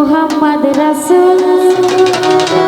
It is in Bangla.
মোহাম্মদ রসুল।